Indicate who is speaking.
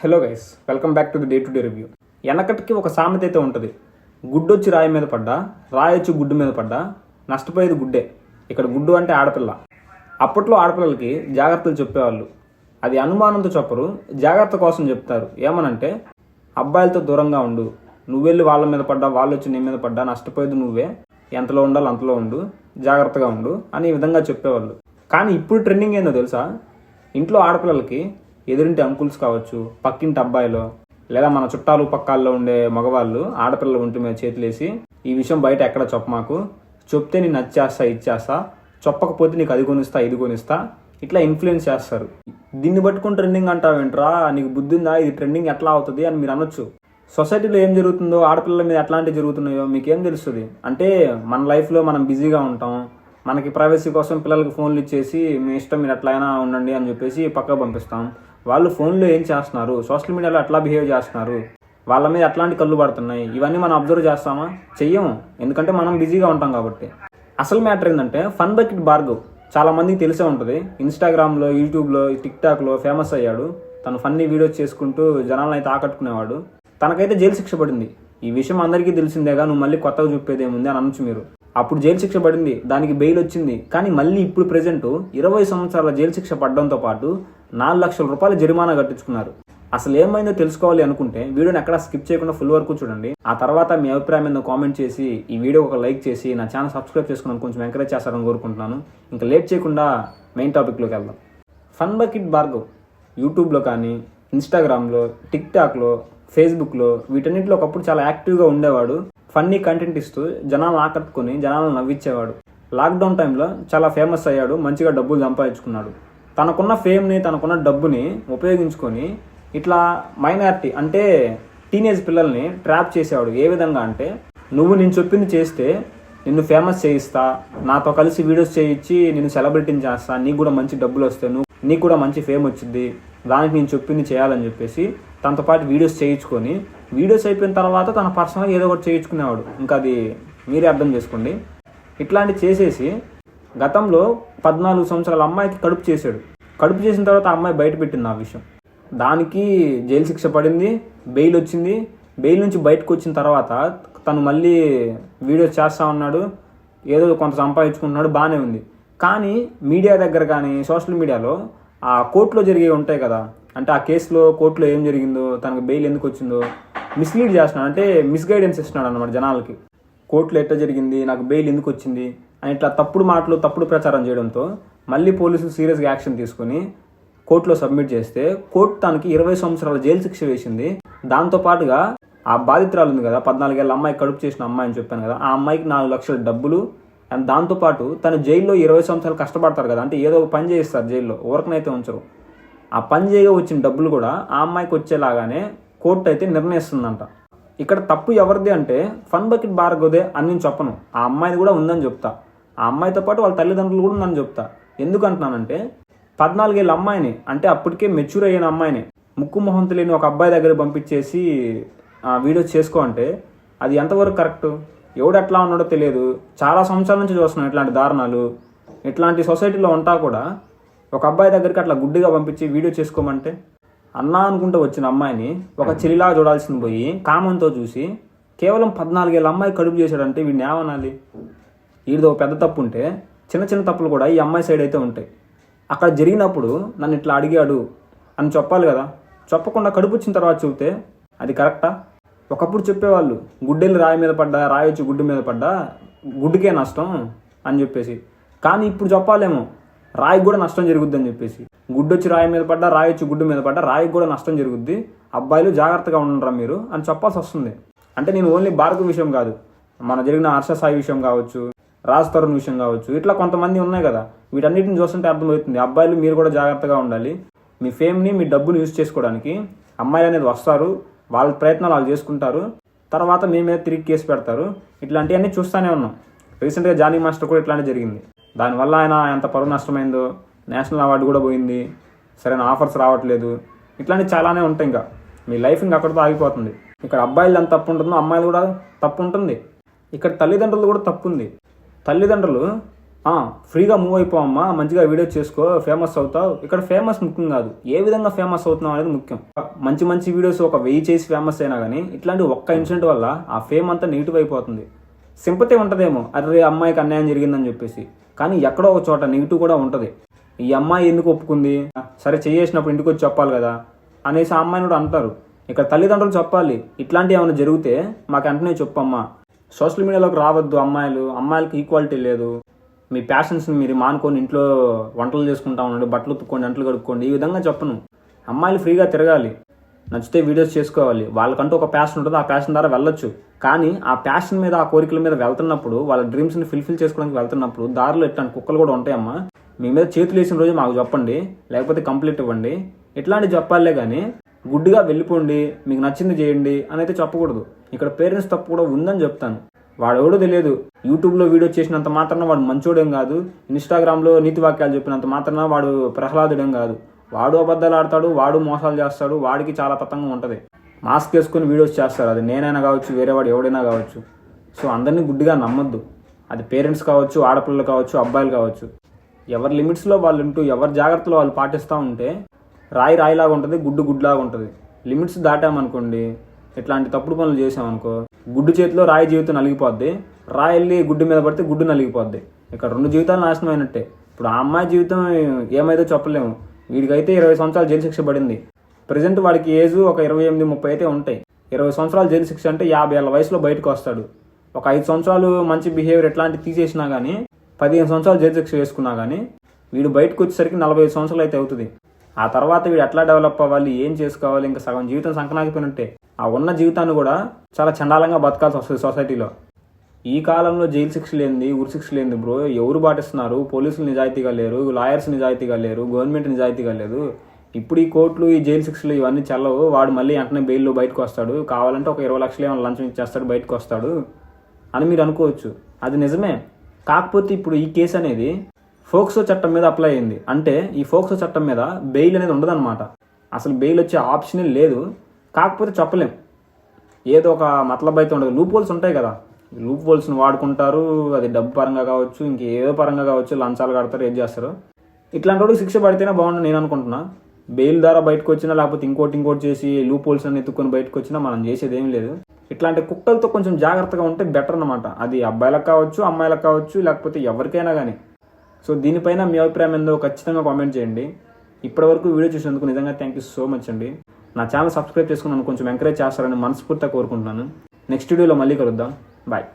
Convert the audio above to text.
Speaker 1: Hello guys welcome back to the day to day review. వెనకటికి ఒక సామెత అయితే ఉంటుంది. గుడ్డొచ్చి రాయి మీద పడ్డా రాయి వచ్చి గుడ్డు మీద పడ్డా నష్టపోయేది గుడ్డే. ఇక్కడ గుడ్డు అంటే ఆడపిల్ల. అప్పట్లో ఆడపిల్లలకి జాగ్రత్తలు చెప్పేవాళ్ళు. అది అనుమానంతో చెప్పరు జాగ్రత్త కోసం చెప్తారు. ఏమనంటే అబ్బాయిలతో దూరంగా ఉండు. నువ్వెళ్ళి వాళ్ళ మీద పడ్డా వాళ్ళు వచ్చి నీ మీద పడ్డా నష్టపోయేది నువ్వే. ఎంతలో ఉండాలి అంతలో ఉండు జాగ్రత్తగా ఉండు అని ఈ విధంగా చెప్పేవాళ్ళు. కానీ ఇప్పుడు ట్రెండింగ్ ఏందో తెలుసా? ఇంట్లో ఆడపిల్లలకి ఎదురింటి అంకుల్స్ కావచ్చు పక్కింటి అబ్బాయిలో లేదా మన చుట్టాలు పక్కాల్లో ఉండే మగవాళ్ళు ఆడపిల్లలు ఉంటే మీద చేతులేసి ఈ విషయం బయట ఎక్కడ చెప్పమాకు చెప్తే నేను నచ్చేస్తా ఇచ్చేస్తా చెప్పకపోతే నీకు అది కొనిస్తా ఇది కొనిస్తా ఇట్లా ఇన్ఫ్లుయెన్స్ చేస్తారు. దీన్ని పట్టుకుని ట్రెండింగ్ అంటావేంట్రా? నీకు బుద్ధి ఉందా? ఇది ట్రెండింగ్ ఎట్లా అవుతుంది అని మీరు అనొచ్చు. సొసైటీలో ఏం జరుగుతుందో ఆడపిల్లల మీద ఎట్లాంటివి జరుగుతున్నాయో మీకేం తెలుస్తుంది? అంటే మన లైఫ్లో మనం బిజీగా ఉంటాం మనకి ప్రైవసీ కోసం పిల్లలకి ఫోన్లు ఇచ్చేసి మీ ఇష్టం మీరు ఎట్లయినా ఉండండి అని చెప్పేసి పక్కకు పంపిస్తాం. వాళ్ళు ఫోన్లో ఏం చేస్తున్నారు? సోషల్ మీడియాలో అట్లా బిహేవ్ చేస్తున్నారు. వాళ్ళ మీద ఎట్లాంటి కళ్ళు పడుతున్నాయి. ఇవన్నీ మనం అబ్జర్వ్ చేస్తామా? చెయ్యము. ఎందుకంటే మనం బిజీగా ఉంటాం కాబట్టి. అసలు మ్యాటర్ ఏంటంటే ఫన్ బకెట్ భార్గవ్ చాలా మందికి తెలిసే ఉంటుంది. ఇన్స్టాగ్రామ్లో యూట్యూబ్లో టిక్టాక్లో ఫేమస్ అయ్యాడు. తను ఫన్నీ వీడియోస్ చేసుకుంటూ జనాలను అయితే ఆకట్టుకునేవాడు. తనకైతే జైలు శిక్ష పడింది. ఈ విషయం అందరికీ తెలిసిందేగా నువ్వు మళ్ళీ కొత్తగా చూపేదేముంది అని అనొచ్చు మీరు. అప్పుడు జైలు శిక్ష పడింది. దానికి బెయిల్ వచ్చింది. కానీ మళ్ళీ ఇప్పుడు ప్రజెంట్ ఇరవై సంవత్సరాల జైలు శిక్ష పడడంతో పాటు నాలుగు లక్షల రూపాయల జరిమానా కట్టించుకున్నారు. అసలు ఏమైందో తెలుసుకోవాలి అనుకుంటే వీడియోని ఎక్కడ స్కిప్ చేయకుండా ఫుల్ వరకు చూడండి. ఆ తర్వాత మీ అభిప్రాయం మీద కామెంట్ చేసి ఈ వీడియో ఒక లైక్ చేసి నా ఛానల్ సబ్స్క్రైబ్ చేసుకుని కొంచెం ఎంకరేజ్ చేస్తారని కోరుకుంటున్నాను. ఇంకా లేట్ చేయకుండా మెయిన్ టాపిక్లోకి వెళ్దాం. ఫన్ బకిట్ భార్గవ్ యూట్యూబ్లో కానీ ఇన్స్టాగ్రామ్లో టిక్టాక్లో ఫేస్బుక్లో వీటన్నిటిలో ఒకప్పుడు చాలా యాక్టివ్గా ఉండేవాడు. ఫన్నీ కంటెంట్ ఇస్తూ జనాలను ఆకట్టుకొని జనాలను నవ్వించేవాడు లాక్డౌన్ టైంలో చాలా ఫేమస్ అయ్యాడు మంచిగా డబ్బులు సంపాదించుకున్నాడు. తనకున్న ఫేమ్ని తనకున్న డబ్బుని ఉపయోగించుకొని ఇట్లా మైనారిటీ అంటే టీనేజ్ పిల్లల్ని ట్రాప్ చేసేవాడు. ఏ విధంగా అంటే నువ్వు నేను చెప్పింది చేస్తే నిన్ను ఫేమస్ చేయిస్తా. నాతో కలిసి వీడియోస్ చేయించి నేను సెలబ్రిటీని చేస్తా. నీకు కూడా మంచి డబ్బులు వస్తాయి. నువ్వు నీకు కూడా మంచి ఫేమ్ వచ్చింది దానికి నేను చెప్పింది చేయాలని చెప్పేసి తనతో పాటు వీడియోస్ చేయించుకొని వీడియోస్ అయిపోయిన తర్వాత తన పర్సనల్గా ఏదో ఒకటి చేయించుకునేవాడు. ఇంకా అది మీరే అర్థం చేసుకోండి. ఇట్లాంటివి చేసేసి గతంలో పద్నాలుగు సంవత్సరాల అమ్మాయికి కడుపు చేశాడు. కడుపు చేసిన తర్వాత ఆ అమ్మాయి బయట పెట్టింది ఆ విషయం. దానికి జైలు శిక్ష పడింది బెయిల్ వచ్చింది. బెయిల్ నుంచి బయటకు వచ్చిన తర్వాత తను మళ్ళీ వీడియోస్ చేస్తా ఉన్నాడు ఏదో కొంత సంపాదించుకుంటున్నాడు బాగానే ఉంది. కానీ మీడియా దగ్గర కానీ సోషల్ మీడియాలో ఆ కోర్టులో జరిగేవి ఉంటాయి కదా. అంటే ఆ కేసులో కోర్టులో ఏం జరిగిందో తనకు బెయిల్ ఎందుకు వచ్చిందో మిస్లీడ్ చేస్తున్నాడు. అంటే మిస్గైడెన్స్ ఇస్తున్నాడు అనమాట జనాలకి. కోర్టులో ఎట్లా జరిగింది నాకు బెయిల్ ఎందుకు వచ్చింది అని ఇట్లా తప్పుడు మాటలు తప్పుడు ప్రచారం చేయడంతో మళ్ళీ పోలీసులు సీరియస్గా యాక్షన్ తీసుకొని కోర్టులో సబ్మిట్ చేస్తే కోర్టు తనకి ఇరవై సంవత్సరాల జైలు శిక్ష వేసింది. దాంతోపాటుగా ఆ బాధితురాలు ఉంది కదా పద్నాలుగేళ్ళ అమ్మాయి కడుపు చేసిన అమ్మాయి అని చెప్పాను కదా ఆ అమ్మాయికి నాలుగు లక్షల డబ్బులు అండ్ దాంతోపాటు తను జైల్లో ఇరవై సంవత్సరాలు కష్టపడతారు కదా అంటే ఏదో ఒక పని చేయిస్తారు జైల్లో ఊరకనైతే ఉంచరు. ఆ పని చేయగా వచ్చిన డబ్బులు కూడా ఆ అమ్మాయికి వచ్చేలాగానే కోర్టు అయితే నిర్ణయిస్తుందంట. ఇక్కడ తప్పు ఎవరిది అంటే ఫన్ బకెట్ భార్గవదే అని నేను చెప్పను ఆ అమ్మాయిది కూడా ఉందని చెప్తా. ఆ అమ్మాయితో పాటు వాళ్ళ తల్లిదండ్రులు కూడా ఉందని చెప్తా. ఎందుకు అంటున్నానంటే పద్నాలుగేళ్ళ అమ్మాయిని అంటే అప్పటికే మెచ్యూర్ అయిన అమ్మాయిని ముక్కు మొహం తెలియని ఒక అబ్బాయి దగ్గర పంపించేసి ఆ వీడియో చేసుకో అంటే అది ఎంతవరకు కరెక్ట్ ఎవడు ఎట్లా ఉన్నాడో తెలియదు. చాలా సంవత్సరాల నుంచి చూస్తున్నాం ఇట్లాంటి దారుణాలు. ఇట్లాంటి సొసైటీలో ఉంటా కూడా ఒక అబ్బాయి దగ్గరికి అట్లా గుడ్డిగా పంపించి వీడియో చేసుకోమంటే అన్నా అనుకుంటూ వచ్చిన అమ్మాయిని ఒక చెల్లిలా చూడాల్సింది పోయి కామంతో చూసి కేవలం పద్నాలుగేళ్ళ అమ్మాయి కడుపు చేశాడంటే వీడిని ఏమనాలి? వీడిది ఒక పెద్ద తప్పు ఉంటే చిన్న చిన్న తప్పులు కూడా ఈ అమ్మాయి సైడ్ అయితే ఉంటాయి. అక్కడ జరిగినప్పుడు నన్ను ఇట్లా అడిగాడు అని చెప్పాలి కదా. చెప్పకుండా కడుపు వచ్చిన తర్వాత చెబితే అది కరెక్టా ఒకప్పుడు చెప్పేవాళ్ళు గుడ్డెళ్ళు రాయి మీద పడ్డా రాయి వచ్చి గుడ్డు మీద పడ్డా గుడ్డుకే నష్టం అని చెప్పేసి. కానీ ఇప్పుడు చెప్పాలేమో రాయికి కూడా నష్టం జరుగుద్ది అని చెప్పేసి. గుడ్డు వచ్చి రాయి మీద పడ్డా రాయి వచ్చి గుడ్డు మీద పడ్డా రాయికి కూడా నష్టం జరుగుద్ది అబ్బాయిలు జాగ్రత్తగా ఉండరా మీరు అని చెప్పాల్సి వస్తుంది. అంటే నేను ఓన్లీ భారత విషయం కాదు మన జరిగిన హర్ష సాయి విషయం కావచ్చు రాజ్ తరుణ్ విషయం కావచ్చు. ఇట్లా కొంతమంది ఉన్నాయి కదా. వీటన్నిటిని చూస్తుంటే అర్థమవుతుంది. అబ్బాయిలు మీరు కూడా జాగ్రత్తగా ఉండాలి. మీ ఫేమ్ని మీ డబ్బుని యూజ్ చేసుకోవడానికి అమ్మాయిలు అనేది వస్తారు. వాళ్ళ ప్రయత్నాలు వాళ్ళు చేసుకుంటారు. తర్వాత మీ మీద తిరిగి కేసు పెడతారు. ఇట్లాంటివన్నీ చూస్తూనే ఉన్నాం. రీసెంట్గా జానీ మాస్టర్ కూడా ఇట్లానే జరిగింది. దానివల్ల ఆయన ఎంత పరువు నష్టమైందో నేషనల్ అవార్డు కూడా పోయింది. సరైన ఆఫర్స్ రావట్లేదు. ఇట్లాంటివి చాలానే ఉంటాయి ఇంకా. మీ లైఫ్ ఇంకా అక్కడితో ఆగిపోతుంది. ఇక్కడ అబ్బాయిలు ఎంత తప్పు ఉంటుందో అమ్మాయిలు కూడా తప్పు ఉంటుంది ఇక్కడ తల్లిదండ్రులు కూడా తప్పు ఉంది తల్లిదండ్రులు ఫ్రీగా మూవ్ అయిపోవమ్మా మంచిగా వీడియో చేసుకో ఫేమస్ అవుతావు. ఇక్కడ ఫేమస్ ముఖ్యం కాదు. ఏ విధంగా ఫేమస్ అవుతున్నావు అనేది ముఖ్యం. మంచి మంచి వీడియోస్ ఒక వెయ్యి చేసి ఫేమస్ అయినా కానీ ఇట్లాంటి ఒక్క ఇన్సిడెంట్ వల్ల ఆ ఫేమ్ అంతా నెగిటివ్ అయిపోతుంది. సింపతి ఉంటుందేమో. అరే అమ్మాయికి అన్యాయం జరిగిందని చెప్పేసి. కానీ ఎక్కడో ఒక చోట నెగిటివ్ కూడా ఉంటుంది. ఈ అమ్మాయి ఎందుకు ఒప్పుకుంది? సరే చేసినప్పుడు ఇంటికి వచ్చి చెప్పాలి కదా అనేసి ఆ అమ్మాయిని కూడా అంటారు. ఇక్కడ తల్లిదండ్రులు చెప్పాలి. ఇట్లాంటివి ఏమైనా జరిగితే మాకు వెంటనే చెప్పమ్మా. సోషల్ మీడియాలోకి రావద్దు అమ్మాయిలు. అమ్మాయిలకి ఈక్వాలిటీ లేదు. మీ ప్యాషన్స్ని మీరు మానుకొని ఇంట్లో వంటలు చేసుకుంటా ఉండండి బట్టలు ఉత్తుకోండి అంట్లు కడుక్కోండి ఈ విధంగా చెప్పను. అమ్మాయిలు ఫ్రీగా తిరగాలి. నచ్చితే వీడియోస్ చేసుకోవాలి. వాళ్ళకంటూ ఒక ప్యాషన్ ఉంటుంది. ఆ ప్యాషన్ ద్వారా వెళ్ళొచ్చు. కానీ ఆ ప్యాషన్ మీద ఆ కోరికల మీద వెళ్తున్నప్పుడు వాళ్ళ డ్రీమ్స్ని ఫుల్ఫిల్ చేసుకోవడానికి వెళ్తున్నప్పుడు దారిలో ఇట్లాంటి కుక్కలు కూడా ఉంటాయమ్మా. మీ మీద చేతులు వేసిన రోజు మాకు చెప్పండి. లేకపోతే కంప్లీట్ ఇవ్వండి. ఇట్లాంటివి చెప్పాలే కానీ గుడ్డుగా వెళ్ళిపోండి మీకు నచ్చింది చేయండి అని అయితే చెప్పకూడదు. ఇక్కడ పేరెంట్స్ తప్పు కూడా ఉందని చెప్తాను. వాడెవడో తెలియదు. యూట్యూబ్లో వీడియో చేసినంత మాత్రాన వాడు మంచోడేం కాదు. ఇన్స్టాగ్రామ్లో నీతి వాక్యాలు చెప్పినంత మాత్రాన వాడు ప్రహ్లాదుడేం కాదు. వాడు అబద్ధాలు ఆడతాడు వాడు మోసాలు చేస్తాడు వాడికి చాలా తతంగం ఉంటుంది. మాస్క్ వేసుకొని వీడియోస్ చేస్తారు. అది నేనైనా కావచ్చు వేరే వాడు ఎవడైనా కావచ్చు. సో అందరినీ గుడ్డిగా నమ్మద్దు. అది పేరెంట్స్ కావచ్చు ఆడపిల్లలు కావచ్చు అబ్బాయిలు కావచ్చు. ఎవరి లిమిట్స్లో వాళ్ళు ఉంటూ ఎవరి జాగ్రత్తలో వాళ్ళు పాటిస్తూ ఉంటే రాయి రాయిలాగా ఉంటుంది గుడ్డు గుడ్లాగా ఉంటుంది. లిమిట్స్ దాటామనుకోండి ఇట్లాంటి తప్పుడు పనులు చేసామనుకో గుడ్డు చేతిలో రాయి జీవితం నలిగిపోద్ది. రాయి వెళ్ళి గుడ్డు మీద పడితే గుడ్డు నలిగిపోద్ది. ఇక్కడ రెండు జీవితాలు నాశనం అయినట్టే. ఇప్పుడు ఆ అమ్మాయి జీవితం ఏమైతే చెప్పలేము. వీడికైతే ఇరవై సంవత్సరాలు జైలు శిక్ష పడింది. ప్రజెంట్ వాడికి ఏజ్ ఒక ఇరవై ఎనిమిది ముప్పై అయితే ఉంటాయి. ఇరవై సంవత్సరాలు జైలు శిక్ష అంటే యాభై ఏళ్ళ వయసులో బయటకు వస్తాడు. ఒక ఐదు సంవత్సరాలు మంచి బిహేవియర్ ఎట్లాంటి తీసేసినా కానీ పదిహేను సంవత్సరాలు జైలు శిక్ష వేసుకున్నా కానీ వీడు బయటకు వచ్చేసరికి నలభై ఐదు సంవత్సరాలు అయితే అవుతుంది. ఆ తర్వాత వీడు ఎట్లా డెవలప్ అవ్వాలి ఏం చేసుకోవాలి ఇంకా సగం జీవితం సంకనాగిపోయినట్టే ఆ ఉన్న జీవితాన్ని కూడా చాలా చండాలంగా బతకాల్సి వస్తుంది సొసైటీలో. ఈ కాలంలో జైలు శిక్ష లేనిది ఉరి శిక్ష లేనిది బ్రో ఎవరు పాటిస్తున్నారు? పోలీసులు నిజాయితీగా లేరు లాయర్స్ నిజాయితీగా లేరు గవర్నమెంట్ నిజాయితీగా లేదు. ఇప్పుడు ఈ కోర్టులు ఈ జైలు శిక్షలు ఇవన్నీ చల్లవు. వాడు మళ్ళీ వెంటనే బెయిల్లో బయటకు వస్తాడు. కావాలంటే ఒక ఇరవై లక్షలు ఏమైనా లంచం ఇచ్చేస్తాడు బయటకు వస్తాడు అని మీరు అనుకోవచ్చు. అది నిజమే. కాకపోతే ఇప్పుడు ఈ కేసు అనేది ఫోక్సో చట్టం మీద అప్లై అయింది. అంటే ఈ ఫోక్సో చట్టం మీద బెయిల్ అనేది ఉండదన్నమాట. అసలు బెయిల్ వచ్చే ఆప్షనే లేదు. కాకపోతే చెప్పలేం. ఏదో ఒక మతలబ్ అయితే ఉండదు. లూప్ హోల్స్ ఉంటాయి కదా. లూప్ హోల్స్ని వాడుకుంటారు. అది డబ్బు పరంగా కావచ్చు ఇంకేదో పరంగా కావచ్చు లంచాలు కడతారు ఏం చేస్తారు. ఇట్లాంటి వాడికి శిక్ష పడితేనే బాగుండు నేను అనుకుంటున్నా. బెయిల్ ద్వారా బయటకు వచ్చినా లేకపోతే ఇంకోటి ఇంకోటి చేసి లూప్ హోల్స్ అని ఎత్తుకొని బయటకు వచ్చినా మనం చేసేది ఏం లేదు. ఇట్లాంటి కుక్కలతో కొంచెం జాగ్రత్తగా ఉంటే బెటర్ అనమాట అది అబ్బాయిలకు కావచ్చు అమ్మాయిలకు కావచ్చు లేకపోతే ఎవరికైనా కానీ సో దీనిపైన మీ అభిప్రాయం ఏందో ఖచ్చితంగా కామెంట్ చేయండి. ఇప్పటివరకు వీడియో చూసినందుకు నిజంగా థ్యాంక్ యూ సో మచ్ అండి. నా ఛానల్ సబ్స్క్రైబ్ చేసుకుని నన్ను కొంచెం ఎంకరేజ్ చేస్తారని మనస్ఫూర్తిగా కోరుకుంటున్నాను. నెక్స్ట్ వీడియోలో మళ్ళీ కలుద్దాం. బాయ్